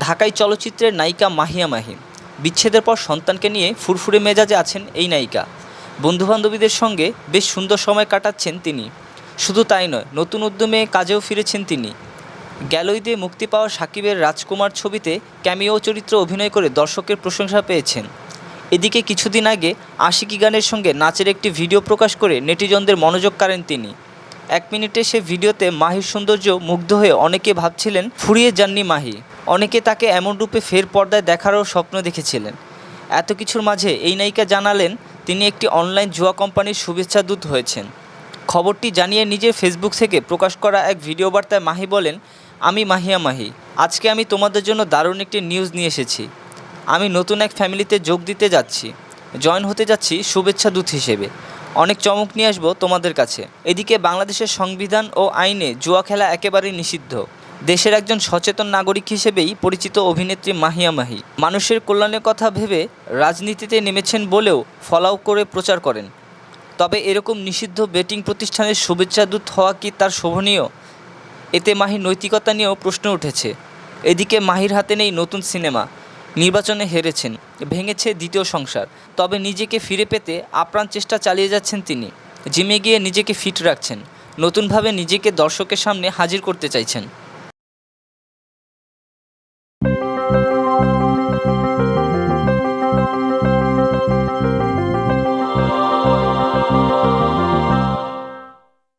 ঢাকাই চলচ্চিত্রের নায়িকা মাহিয়া মাহি। বিচ্ছেদের পর সন্তানকে নিয়ে ফুরফুরে মেজাজে আছেন এই নায়িকা। বন্ধুবান্ধবীদের সঙ্গে বেশ সুন্দর সময় কাটাচ্ছেন তিনি। শুধু তাই নয়, নতুন উদ্যমে কাজেও ফিরেছেন তিনি। গ্যালোইদে মুক্তি পাওয়া সাকিবের রাজকুমার ছবিতে ক্যামিও চরিত্রে অভিনয় করে দর্শকের প্রশংসা পেয়েছেন। এদিকে কিছুদিন আগে আশিকি গানের সঙ্গে নাচের একটি ভিডিও প্রকাশ করে নেটিজনদের মনোযোগ কাড়েন তিনি। এক মিনিটে সে ভিডিওতে মাহির সৌন্দর্য মুগ্ধ হয়ে অনেকে ভাবছিলেন, ফুরিয়ে যাননি মাহি। অনেকে তাকে এমন রূপে ফের পর্দায় দেখারও স্বপ্ন দেখেছিলেন। এত কিছুর মাঝে এই নায়িকা জানালেন, তিনি একটি অনলাইন জুয়া কোম্পানির শুভেচ্ছা দূত হয়েছেন। খবরটি জানিয়ে নিজের ফেসবুক থেকে প্রকাশ করা এক ভিডিও বার্তায় মাহি বলেন, আমি মাহিয়া মাহি। আজকে আমি তোমাদের জন্য দারুণ একটি নিউজ নিয়ে এসেছি। আমি নতুন এক ফ্যামিলিতে যোগ দিতে যাচ্ছি। জয়েন হতে যাচ্ছি শুভেচ্ছা দূত হিসেবে। অনেক চমক নিয়ে আসব তোমাদের কাছে। এদিকে বাংলাদেশের সংবিধান ও আইনে জুয়া খেলা একেবারেই নিষিদ্ধ। দেশের একজন সচেতন নাগরিক হিসেবেই পরিচিত অভিনেত্রী মাহিয়া মাহি। মানুষের কল্যাণের কথা ভেবে রাজনীতিতে নেমেছেন বলেও ফলাও করে প্রচার করেন। তবে এরকম নিষিদ্ধ বেটিং প্রতিষ্ঠানের শুভেচ্ছা দূত হওয়া কি তার শোভনীয়? এতে মাহির নৈতিকতা নিয়েও প্রশ্ন উঠেছে। এদিকে মাহির হাতে নেই নতুন সিনেমা। নির্বাচনে হেরেছেন। ভেঙেছে দ্বিতীয় সংসার। তবে নিজেকে ফিরে পেতে আপ্রাণ চেষ্টা চালিয়ে যাচ্ছেন তিনি। জিমে গিয়ে নিজেকে ফিট রাখছেন। নতুনভাবে নিজেকে দর্শকের সামনে হাজির করতে চাইছেন।